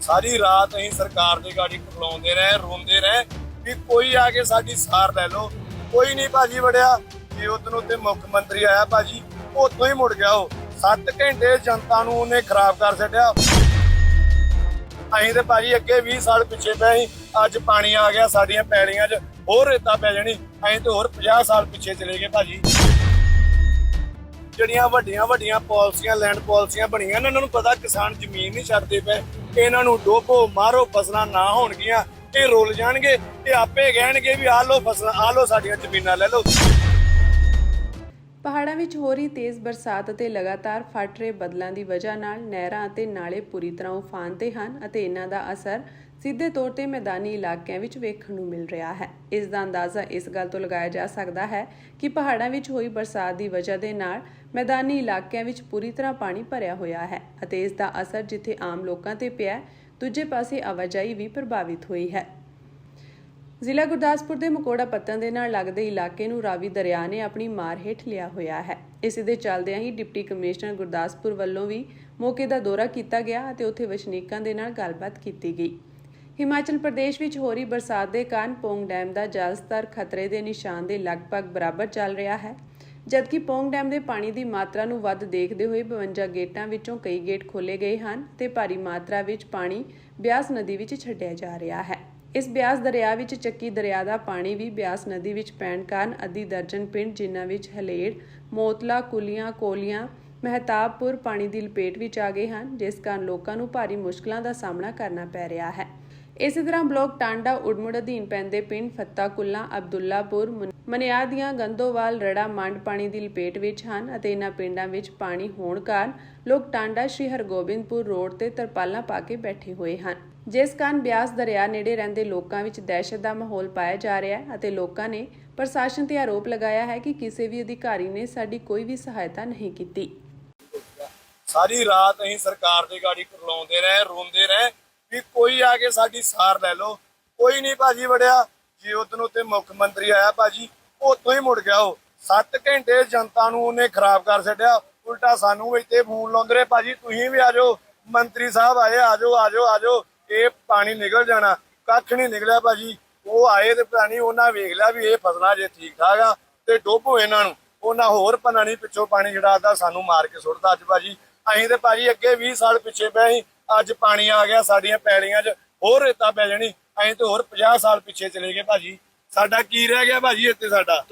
ਸਾਰੀ ਰਾਤ ਅਸੀਂ ਸਰਕਾਰ ਦੀ ਗਾੜੀ ਖਲਾਉਂਦੇ ਰਹੇ, ਰੋਂਦੇ ਰਹੇ ਵੀ ਕੋਈ ਆ ਕੇ ਸਾਡੀ ਸਾਰ ਲੈ ਲਓ। ਕੋਈ ਨਹੀਂ ਭਾਜੀ ਵੜਿਆ। ਜੇ ਉਦੋਂ ਤੇ ਮੁੱਖ ਮੰਤਰੀ ਆਇਆ ਭਾਜੀ, ਉੱਥੋਂ ਹੀ ਮੁੜ ਗਿਆ ਉਹ। 7 ਘੰਟੇ ਜਨਤਾ ਨੂੰ ਉਹਨੇ ਖਰਾਬ ਕਰ ਛੱਡਿਆ। ਅਸੀਂ ਤੇ ਭਾਜੀ ਅੱਗੇ 20 ਸਾਲ ਪਿੱਛੇ ਪਏ ਸੀ। ਅੱਜ ਪਾਣੀ ਆ ਗਿਆ, ਸਾਡੀਆਂ ਪੈਲੀਆਂ 'ਚ ਹੋਰ ਰੇਤਾ ਪੈ ਜਾਣੀ। ਅਸੀਂ ਤੇ ਹੋਰ 50 ਸਾਲ ਪਿੱਛੇ ਚਲੇ ਗਏ ਭਾਜੀ। ਜਿਹੜੀਆਂ ਵੱਡੀਆਂ ਵੱਡੀਆਂ ਪਾਲਿਸੀਆਂ ਲੈਂਡ ਪਾਲਿਸੀਆਂ ਬਣੀਆਂ ਨੇ, ਇਹਨਾਂ ਨੂੰ ਪਤਾ ਕਿਸਾਨ ਜ਼ਮੀਨ ਨਹੀਂ ਛੱਡਦੇ ਪਏ। ਇਹਨਾਂ ਨੂੰ ਡੋਬੋ ਮਾਰੋ ਫਸਲਾਂ ਨਾ ਹੋਣਗੀਆਂ ਇਹ ਰੁੱਲ ਜਾਣਗੇ ਤੇ ਆਪੇ ਕਹਿਣਗੇ ਵੀ ਆ ਲੋ ਫਸਲਾਂ ਆ ਲੋ ਸਾਡੀਆਂ ਜ਼ਮੀਨਾਂ ਲੈ ਲਓ। ਪਹਾੜਾਂ ਵਿੱਚ ਹੋ ਰਹੀ ਤੇਜ਼ ਬਰਸਾਤ ਅਤੇ ਲਗਾਤਾਰ ਫਟ ਰਹੇ ਬਦਲਾਂ ਦੀ ਵਜ੍ਹਾ ਨਾਲ ਨਹਿਰਾਂ ਅਤੇ ਨਾਲੇ ਪੂਰੀ ਤਰ੍ਹਾਂ ਉਫਾਨ ਤੇ ਹਨ ਅਤੇ ਇਹਨਾਂ ਦਾ ਅਸਰ ਸਿੱਧੇ ਤੌਰ ਤੇ ਮੈਦਾਨੀ ਇਲਾਕਿਆਂ ਵਿੱਚ ਵੇਖਣ ਨੂੰ ਮਿਲ ਰਿਹਾ ਹੈ। ਇਸ ਦਾ ਅੰਦਾਜ਼ਾ ਇਸ ਗੱਲ ਤੋਂ ਲਗਾਇਆ ਜਾ ਸਕਦਾ ਹੈ ਕਿ ਪਹਾੜਾਂ ਵਿੱਚ ਹੋਈ ਬਰਸਾਤ ਦੀ ਵਜ੍ਹਾ ਦੇ ਨਾਲ ਮੈਦਾਨੀ ਇਲਾਕਿਆਂ ਵਿੱਚ ਪੂਰੀ ਤਰ੍ਹਾਂ ਪਾਣੀ ਭਰਿਆ ਹੋਇਆ ਹੈ ਅਤੇ ਇਸ ਦਾ ਅਸਰ ਜਿੱਥੇ ਆਮ ਲੋਕਾਂ ਤੇ ਪਿਆ ਦੂਜੇ ਪਾਸੇ ਆਵਾਜਾਈ ਵੀ ਪ੍ਰਭਾਵਿਤ ਹੋਈ ਹੈ। ਜ਼ਿਲ੍ਹਾ ਗੁਰਦਾਸਪੁਰ ਦੇ ਮਕੋੜਾ ਪੱਤਨ ਦੇ ਨਾਲ ਲੱਗਦੇ ਇਲਾਕੇ ਨੂੰ ਰਾਵੀ ਦਰਿਆ ਨੇ ਆਪਣੀ ਮਾਰ ਹੇਠ ਲਿਆ ਹੋਇਆ ਹੈ। ਇਸ ਦੇ ਚੱਲਦਿਆਂ ਹੀ ਡਿਪਟੀ ਕਮਿਸ਼ਨਰ ਗੁਰਦਾਸਪੁਰ ਵੱਲੋਂ ਵੀ ਮੌਕੇ ਦਾ ਦੌਰਾ ਕੀਤਾ ਗਿਆ ਅਤੇ ਉੱਥੇ ਵਸਨੀਕਾਂ ਦੇ ਨਾਲ ਗੱਲਬਾਤ ਕੀਤੀ ਗਈ। ਹਿਮਾਚਲ ਪ੍ਰਦੇਸ਼ ਵਿੱਚ ਹੋ ਰਹੀ ਬਰਸਾਤ ਦੇ ਕਾਰਨ ਪੋਂਗ ਡੈਮ ਦਾ ਜਲ ਸਤਰ ਖਤਰੇ ਦੇ ਨਿਸ਼ਾਨ ਦੇ ਲਗਭਗ ਬਰਾਬਰ ਚੱਲ ਰਿਹਾ ਹੈ, ਜਦਕਿ ਪੋਂਗ ਡੈਮ ਦੇ ਪਾਣੀ ਦੀ ਮਾਤਰਾ ਨੂੰ ਵੱਧ ਦੇਖਦੇ ਹੋਏ 52 ਗੇਟਾਂ ਵਿੱਚੋਂ ਕਈ ਗੇਟ ਖੋਲੇ ਗਏ ਹਨ ਤੇ ਭਾਰੀ ਮਾਤਰਾ ਵਿੱਚ ਪਾਣੀ ਬਿਆਸ ਨਦੀ ਵਿੱਚ ਛੱਡਿਆ ਜਾ ਰਿਹਾ ਹੈ। ਇਸ ਬਿਆਸ ਦਰਿਆ ਵਿੱਚ ਚੱਕੀ ਦਰਿਆ ਦਾ ਪਾਣੀ ਵੀ ਬਿਆਸ ਨਦੀ ਵਿੱਚ ਪੈਣ ਕਾਰਨ ਅੱਧੀ ਦਰਜਨ ਪਿੰਡ ਜਿਨ੍ਹਾਂ ਵਿੱਚ ਹਲੇੜ, ਮੋਤਲਾ, ਕੁਲੀਆਂ, ਕੋਲੀਆਂ, ਮਹਿਤਾਬਪੁਰ ਪਾਣੀ ਦੀ ਲਪੇਟ ਵਿੱਚ ਆ ਗਏ ਹਨ, ਜਿਸ ਕਾਰਨ ਲੋਕਾਂ ਨੂੰ ਭਾਰੀ ਮੁਸ਼ਕਲਾਂ ਦਾ ਸਾਹਮਣਾ ਕਰਨਾ ਪੈ ਰਿਹਾ ਹੈ। ਇਸੇ ਤਰ੍ਹਾਂ ਬਲਾਕ ਟਾਂਡਾ ਉਡਮੁੜ ਅਧੀਨ ਪੈਂਦੇ ਪਿੰਡ ਫੱਤਾ ਕੁੱਲਾ, ਅਬਦੁੱਲਾਪੁਰ ਮਨਿਆਰ ਦੀਆਂ ਗੰਦੋਵਾਲ, ਰੜਾ, ਮੰਡ ਪਾਣੀ ਦੀ ਲਪੇਟ ਵਿੱਚ ਹਨ ਅਤੇ ਇਹਨਾਂ ਪਿੰਡਾਂ ਵਿੱਚ ਪਾਣੀ ਹੋਣ ਕਾਰਨ ਲੋਕ ਟਾਂਡਾ, ਸ਼੍ਰੀ ਹਰਗੋਬਿੰਦਪੁਰ ਰੋਡ ਤੇ ਤਰਪਾਲਾਂ ਪਾ ਕੇ ਬੈਠੇ ਹੋਏ ਹਨ। ਜਿਸ ਕਾਰਨ ਬਿਆਸ ਦਰਿਆ ਨੇੜੇ ਰਹਿੰਦੇ ਲੋਕਾਂ ਵਿੱਚ ਦਹਿਸ਼ਤ ਦਾ ਮਾਹੌਲ ਪਾਇਆ ਜਾ ਰਿਹਾ ਹੈ ਅਤੇ ਲੋਕਾਂ ਨੇ ਪ੍ਰਸ਼ਾਸਨ ਤੇ ਆਰੋਪ ਲਗਾਇਆ ਹੈ ਕਿ ਕਿਸੇ ਵੀ ਅਧਿਕਾਰੀ ਨੇ ਸਾਡੀ ਕੋਈ ਵੀ ਸਹਾਇਤਾ ਨਹੀਂ ਕੀਤੀ। ਸਾਰੀ ਰਾਤ ਅਸੀਂ ਸਰਕਾਰ ਦੀ ਗਾੜੀ ਖਲਾਉਂਦੇ ਰਹੇ, ਰੋਂਦੇ ਰਹੇ। ਵੀ ਕੋਈ ਆ ਕੇ ਸਾਡੀ ਸਾਰ ਲੈ ਲਓ। ਕੋਈ ਨਹੀਂ ਭਾਜੀ ਵੜਿਆ। ਜੇ ਉਦੋਂ ਤੇ ਮੁੱਖ ਮੰਤਰੀ ਆਇਆ ਭਾਜੀ, ਉੱਥੋਂ ਹੀ ਮੁੜ ਗਿਆ ਉਹ। 7 ਘੰਟੇ ਜਨਤਾ ਨੂੰ ਉਹਨੇ ਖਰਾਬ ਕਰ ਛੱਡਿਆ। ਉਲਟਾ ਸਾਨੂੰ ਇੱਥੇ ਫੋਨ ਲਾਉਂਦੇ ਰਹੇ, ਭਾਜੀ, ਤੁਸੀਂ ਵੀ ਆ ਜਾਓ। ਮੰਤਰੀ ਸਾਹਿਬ ਆਏ, ਆ ਜਾਓ ਆ ਜਾਓ ਆ ਜਾਓ। ਇਹ ਪਾਣੀ ਨਿਕਲ ਜਾਣਾ। ਕੱਖ ਨਹੀਂ ਨਿਕਲਿਆ ਭਾਜੀ। ਉਹ ਆਏ ਤੇ ਪਤਾ ਪਾਣੀ ਉਹਨਾਂ ਵੇਖ ਲਿਆ ਵੀ ਇਹ ਫਸਲਾਂ ਜੇ ਠੀਕ ਠਾਕ ਆ ਤੇ ਡੋਬੋ ਇਹਨਾਂ ਨੂੰ। ਉਹਨਾਂ ਹੋਰ ਪਤਾ ਨਹੀਂ ਪਿੱਛੋਂ ਪਾਣੀ ਜਿਹੜਾ ਆਦਾ ਸਾਨੂੰ ਮਾਰ ਕੇ ਸੁੱਟਦਾ ਅੱਜ ਭਾਜੀ। ਅਸੀਂ ਤੇ ਭਾਜੀ ਅੱਗੇ 20 ਸਾਲ ਪਿੱਛੇ ਪਏ ਸੀ। ਅੱਜ ਪਾਣੀ ਆ ਗਿਆ ਸਾਡੀਆਂ ਪੈਲੀਆਂ 'ਚ ਹੋਰ ਰੇਤਾ ਪੈ ਜਾਣੀ ਅਸੀਂ ਤੇ ਹੋਰ 50 ਸਾਲ ਪਿੱਛੇ ਚਲੇ ਗਏ ਭਾਜੀ। ਸਾਡਾ ਕੀ ਰਹਿ ਗਿਆ ਭਾਜੀ ਇੱਥੇ ਸਾਡਾ?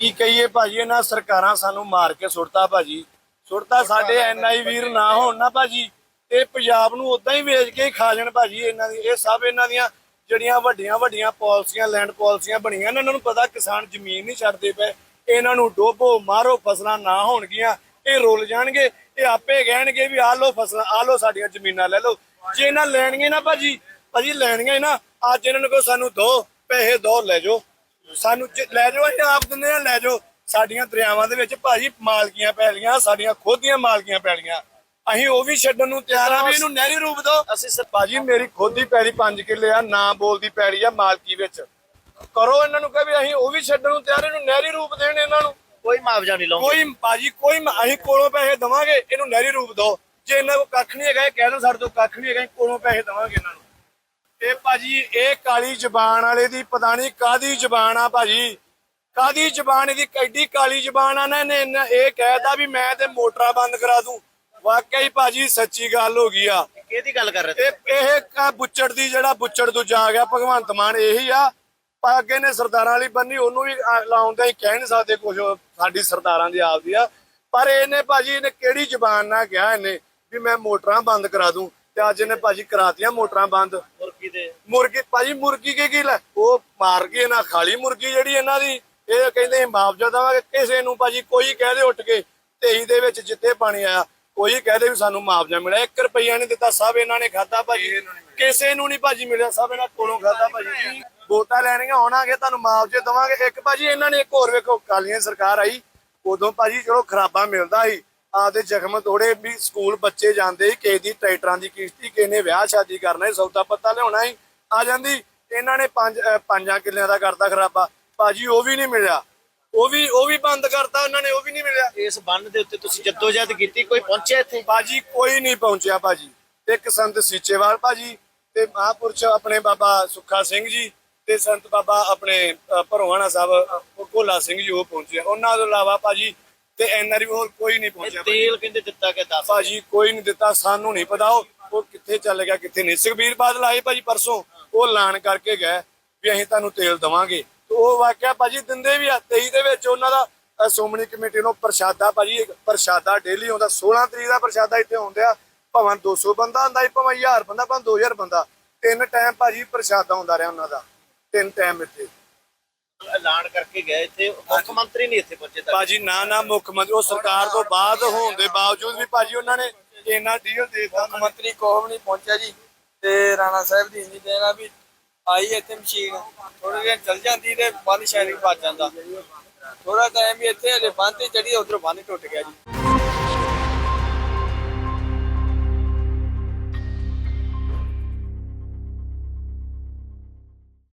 ਕੀ ਕਹੀਏ ਭਾਜੀ ਇਹਨਾਂ ਸਰਕਾਰਾਂ ਸਾਨੂੰ ਮਾਰ ਕੇ ਸੁੱਟਤਾ ਭਾਜੀ। ਸੁੱਟਤਾ ਸਾਡੇ ਐਨਆਈ ਵੀਰ ਨਾ ਹੋਣ ਨਾ ਭਾਜੀ। ਇਹ ਪੰਜਾਬ ਨੂੰ ਉਦਾਂ ਹੀ ਵੇਚ ਕੇ ਖਾ ਜਾਣ ਭਾਜੀ ਇਹਨਾਂ ਦੀ ਇਹ ਸਭ ਇਹਨਾਂ ਦੀਆਂ ਜਿਹੜੀਆਂ ਵੱਡੀਆਂ ਵੱਡੀਆਂ ਪਾਲਿਸੀਆਂ ਲੈਂਡ ਪਾਲਿਸੀਆਂ ਬਣੀਆਂ ਨੇ ਇਹਨਾਂ ਨੂੰ ਪਤਾ ਕਿਸਾਨ ਜ਼ਮੀਨ ਨਹੀਂ ਛੱਡਦੇ ਪਏ। ਇਹਨਾਂ ਨੂੰ ਡੋਬੋ ਮਾਰੋ ਫਸਲਾਂ ਨਾ ਹੋਣਗੀਆਂ। ਇਹ ਰੁੱਲ ਜਾਣਗੇ ਇਹ ਆਪੇ ਕਹਿਣਗੇ ਵੀ ਆ ਲਓ ਫਸਲਾਂ ਆ ਲਓ ਸਾਡੀਆਂ ਜ਼ਮੀਨਾਂ ਲੈ ਲਓ। ਜੇ ਇਹਨਾਂ ਲੈਣਗੇ ਨਾ ਭਾਜੀ ਭਾਜੀ ਲੈਣਗੇ ਨਾ ਅੱਜ ਇਹਨਾਂ ਨੂੰ ਕੋ ਸਾਨੂੰ ਦੋ ਪੈਸੇ ਦੋ ਲੈ ਜਾਓ। ਸਾਨੂੰ ਲੈ ਜਾਓ ਅਸੀਂ ਆਪ ਦਿੰਦੇ ਆ ਲੈ ਜਾਓ। ਸਾਡੀਆਂ ਦਰਿਆਵਾਂ ਦੇ ਵਿੱਚ ਭਾਜੀ ਮਾਲਕੀਆਂ ਪੈਲੀਆਂ ਸਾਡੀਆਂ ਖੁਦ ਦੀਆਂ ਮਾਲਕੀਆਂ ਪੈਲੀਆਂ ਅਸੀਂ ਉਹ ਵੀ ਛੱਡਣ ਨੂੰ ਤਿਆਰ ਆ ਵੀ ਇਹਨੂੰ ਨਹਿਰੀ ਰੂਪ ਦਿਓ। ਅਸੀਂ ਸਰ ਭਾਜੀ ਮੇਰੀ ਖੁਦ ਦੀ ਪੈਲੀ 5 ਕਿੱਲੇ ਆ ਨਾ ਬੋਲਦੀ ਪੈਲੀ ਆ ਮਾਲਕੀ ਵਿੱਚ। ਕਰੋ ਇਹਨਾਂ ਨੂੰ ਕਹੇ ਵੀ ਅਸੀਂ ਉਹ ਵੀ ਛੱਡਣ ਨੂੰ ਤਿਆਰ ਇਹਨੂੰ ਨਹਿਰੀ ਰੂਪ ਦੇਣ ਇਹਨਾਂ ਨੂੰ। ਕੋਈ ਮੁਆਵਜ਼ਾ ਨਹੀਂ ਲਾਉਂਦੇ। ਕੋਈ ਭਾਜੀ ਕੋਈ ਮ- ਅਸੀਂ ਕੋਲੋਂ ਪੈਸੇ ਦਵਾਂਗੇ ਇਹਨੂੰ ਨਹਿਰੀ ਰੂਪ ਦਿਓ। ਜੇ ਇਹਨਾਂ ਕੋਲ ਕੱਖ ਨਹੀਂ ਹੈਗਾ ਇਹ ਕਹਿ ਦੇਣ ਸਾਡੇ ਤੋਂ ਕੱਖ ਨਹੀਂ ਹੈਗਾ ਅਸੀਂ ਕੋਲੋਂ ਪੈਸੇ ਦਵਾਂਗੇ ਇਹਨਾਂ ਨੂੰ। ਇਹ ਭਾਜੀ ਇਹ ਕਾਲੀ ਜ਼ਬਾਨ ਵਾਲੇ ਦੀ ਪਤਾ ਨਹੀਂ ਕਾਦੀ ਜ਼ਬਾਨ ਆ ਭਾਜੀ। ਕਾਦੀ ਜ਼ਬਾਨ ਇਹਦੀ ਐਡੀ ਕਾਲੀ ਜ਼ਬਾਨ ਆ ਨਾ ਇਹਨੇ ਇਹ ਕਹਿਤਾ ਵੀ ਮੈਂ ਤੇ ਮੋਟਰਾਂ ਬੰਦ ਕਰਾ ਦੂੰ। ਵਾਕਿਆ ਹੀ ਭਾਜੀ ਸੱਚੀ ਗੱਲ ਹੋ ਗਈ ਆ। ਕਿਹਦੀ ਗੱਲ ਕਰ ਰਹੇ ਇਹ ਇਹ ਕਾ ਬੁੱਚੜ ਦੀ ਜਿਹੜਾ ਬੁੱਚੜ ਦੂਜਾ ਆ ਗਿਆ ਭਗਵੰਤ ਮਾਨ ਇਹੀ ਆ। ਅੱਗੇ ਨੇ ਸਰਦਾਰਾਂ ਵਾਲੀ ਬੰਨੀ ਉਹਨੂੰ ਵੀ ਲਾਉਂਦਾ ਹੀ ਕਹਿ ਨਹੀਂ ਸਕਦੇ ਕੁਝ ਸਾਡੀ ਸਰਦਾਰਾਂ ਦੀ ਆਪਦੀ ਆ। ਪਰ ਇਹਨੇ ਭਾਜੀ ਇਹਨੇ ਕਿਹੜੀ ਜ਼ਬਾਨ ਨਾਲ ਕਿਹਾ ਇਹਨੇ ਵੀ ਮੈਂ ਮੋਟਰਾਂ ਬੰਦ ਕਰਾ ਦੂੰ ਤੇ ਅੱਜ ਇਹਨੇ ਭਾਜੀ ਕਰਾਤੀਆਂ ਮੋਟਰਾਂ ਬੰਦ। ਮੁਰਗੀ ਦੇ। ਮੁਰਗੀ ਭਾਜੀ ਮੁਰਗੀ ਕੀ ਕੀ ਲੈ? ਉਹ ਮਾਰ ਗਈ ਇਹਨਾਂ ਖਾਲੀ ਮੁਰਗੀ ਜਿਹੜੀ ਇਹਨਾਂ ਦੀ। ਇਹ ਕਹਿੰਦੇ ਮੁਆਵਜ਼ਾ ਦੇਵਾਂਗੇ ਕਿਸੇ ਨੂੰ ਭਾਜੀ ਕੋਈ ਕਹਦੇ ਉੱਠ ਕੇ 23 ਦੇ ਵਿੱਚ ਜਿੱਥੇ ਪਾਣੀ ਆਇਆ ਕੋਈ ਕਹਦੇ ਵੀ ਸਾਨੂੰ ਮੁਆਵਜ਼ਾ ਮਿਲਿਆ। 1 ਰੁਪਈਆ ਨਹੀਂ ਦਿੱਤਾ ਸਭ ਇਹਨਾਂ ਨੇ ਖਾਦਾ ਭਾਜੀ। ਕਿਸੇ ਨੂੰ ਨਹੀਂ ਭਾਜੀ ਮਿਲਿਆ ਸਭ ਇਹਨਾਂ ਕੋਲੋਂ ਖਾਦਾ ਭਾਜੀ। ਵੋਟਾਂ ਲੈਣੀਆਂ ਆਉਣਾਗੇ ਤੁਹਾਨੂੰ ਮੁਆਵਜ਼ੇ ਦੇਵਾਂਗੇ। ਇੱਕ ਭਾਜੀ ਇਹਨਾਂ ਨੇ ਇੱਕ ਹੋਰ ਵੇਖੋ ਕਾਲੀਆਂ ਸਰਕਾਰ ਆਈ ਉਦੋਂ ਭਾਜੀ ਚਲੋ ਖਰਾਬਾ ਮਿਲਦਾ ਸੀ ਆਪਦੇ ਜ਼ਖਮ ਤੋੜੇ ਵੀ ਸਕੂਲ ਬੱਚੇ ਜਾਂਦੇ ਸੀ ਕਿਸੇ ਦੀ ਟਰੈਕਟਰਾਂ ਦੀ ਕਿਸ਼ਤੀ ਕਿਸੇ ਨੇ ਵਿਆਹ ਸ਼ਾਦੀ ਕਰਨਾ ਸੀ ਸੌਦਾ ਪੱਤਾ ਲਿਆਉਣਾ ਸੀ ਆ ਜਾਂਦੀ ਇਹਨਾਂ ਨੇ ਪੰਜ ਪੰਜਾਂ ਕਿੱਲਿਆਂ ਦਾ ਕਰਤਾ ਖਰਾਬਾ ਭਾਜੀ ਉਹ ਵੀ ਨਹੀਂ ਮਿਲਿਆ। ਉਹ ਵੀ ਉਹ ਵੀ ਬੰਦ ਕਰਤਾ ਉਹਨਾਂ ਨੇ ਉਹ ਵੀ ਨਹੀਂ ਮਿਲਿਆ। ਇਸ ਬੰਨ ਦੇ ਉੱਤੇ ਤੁਸੀਂ ਜੱਦੋਜਹਿਦ ਕੀਤੀ ਕੋਈ ਪਹੁੰਚਿਆ ਇੱਥੇ? ਭਾਜੀ ਕੋਈ ਨਹੀਂ ਪਹੁੰਚਿਆ ਭਾਜੀ। ਇੱਕ ਸੰਤ ਸੀਚੇਵਾਲ ਭਾਜੀ ਤੇ ਮਹਾਂਪੁਰਸ਼ ਆਪਣੇ ਬਾਬਾ ਸੁੱਖਾ ਸਿੰਘ ਜੀ ਤੇ ਸੰਤ ਬਾਬਾ ਆਪਣੇ ਭਰਵਾਣਾ ਸਾਹਿਬ ਭੋਲਾ ਸਿੰਘ ਜੀ ਉਹ ਪਹੁੰਚੇ ਉਹਨਾਂ ਤੋਂ ਇਲਾਵਾ ਭਾਜੀ ਤੇ ਐਨਆਰਵੀ ਹੋਰ ਕੋਈ ਨਹੀਂ ਪਹੁੰਚਿਆ। ਤੇਲ ਕਹਿੰਦੇ ਦਿੱਤਾ ਗਿਆ? 10 ਭਾਜੀ ਕੋਈ ਨਹੀਂ ਦਿੱਤਾ ਸਾਨੂੰ ਨਹੀਂ ਪਤਾ ਉਹ ਕਿੱਥੇ ਚੱਲ ਗਿਆ ਕਿੱਥੇ ਨਹੀਂ। ਸੁਖਬੀਰ ਬਾਦਲ ਆਏ ਭਾਜੀ ਪਰਸੋਂ ਉਹ ਐਲਾਨ ਕਰਕੇ ਗਏ ਵੀ ਅਸੀਂ ਤੁਹਾਨੂੰ ਤੇਲ ਦਵਾਂਗੇ। ਤੇ ਉਹ ਵਾਕਿਆ ਭਾਜੀ ਦਿੰਦੇ ਵੀ ਆ 23 ਦੇ ਵਿੱਚ ਉਹਨਾਂ ਦਾ ਅ, ਸ਼੍ਰੋਮਣੀ ਕਮੇਟੀ ਨੂੰ ਪ੍ਰਸ਼ਾਦਾ ਭਾਜੀ ਇੱਕ ਪ੍ਰਸ਼ਾਦਾ ਡੇਲੀ ਆਉਂਦਾ 16 ਤਰੀਕ ਦਾ ਪ੍ਰਸ਼ਾਦਾ ਇੱਥੇ ਆਉਂਦਿਆ ਭਾਵੇਂ 200 ਬੰਦਾ ਹੁੰਦਾ ਸੀ ਭਾਵੇਂ 1000 ਬੰਦਾ ਭਾਵੇਂ 2000 ਬੰਦਾ। ਤਿੰਨ ਟਾਈਮ ਭਾਜੀ ਪ੍ਰਸ਼ਾਦਾ ਹੁੰਦਾ ਰਿਹਾ ਉਹਨਾਂ ਦਾ। ਤਿੰਨ ਟਾਈਮ ਇੱਥੇ। ਐਲਾਨ ਕਰਕੇ ਗਏ ਇੱਥੇ ਮੁੱਖ ਮੰਤਰੀ ਨਹੀਂ ਇੱਥੇ ਪਹੁੰਚੇ ਭਾਜੀ ਨਾ ਨਾ ਮੁੱਖ ਮੰਤਰੀ ਉਹ ਸਰਕਾਰ ਤੋਂ ਬਾਅਦ ਹੋਣ ਦੇ ਬਾਵਜੂਦ ਵੀ ਭਾਜੀ ਉਹਨਾਂ ਨੇ ਇੰਨਾ ਡੀਲ ਦੇ ਦਿੱਤਾ। ਮੁੱਖ ਮੰਤਰੀ ਕੋਹ ਨਹੀਂ ਪਹੁੰਚਿਆ ਜੀ। ਤੇ ਰਾਣਾ ਸਾਹਿਬ ਦੀ ਇੰਨੀ ਦੇਣਾ ਵੀ ਆਈ ਇੱਥੇ ਮਸ਼ੀਨ ਥੋੜੇ ਦਿਨ ਚੱਲ ਜਾਂਦੀ ਤੇ ਬੰਦ ਸ਼ਾਇਦ ਵੱਜ ਜਾਂਦਾ। ਥੋੜਾ ਟਾਈਮ ਵੀ ਇੱਥੇ ਹਲੇ ਬੰਦ ਤੇ ਚੜੀ ਉਧਰੋਂ ਬੰਦ ਟੁੱਟ ਗਿਆ ਜੀ।